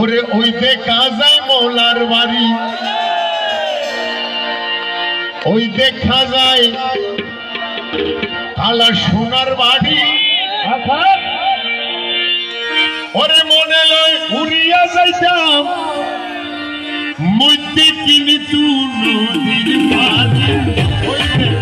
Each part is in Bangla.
ওরে ওই দেখা মৌলার বাড়ি। ওই দেখা যায় কালা সোনার বাড়ি। ওরে মনে লয় উড়িয়া যাইতাম। মধ্যে কিনি তু ওই বাড়ি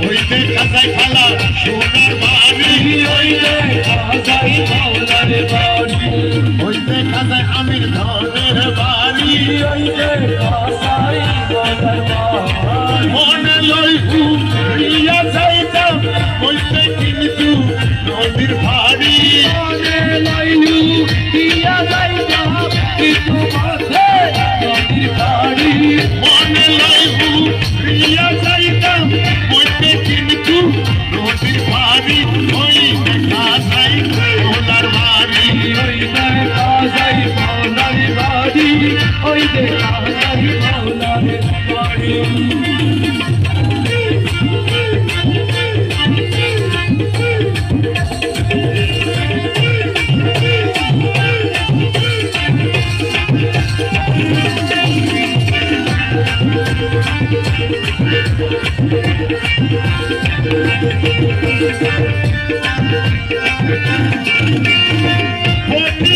ওই দেখা যায় What?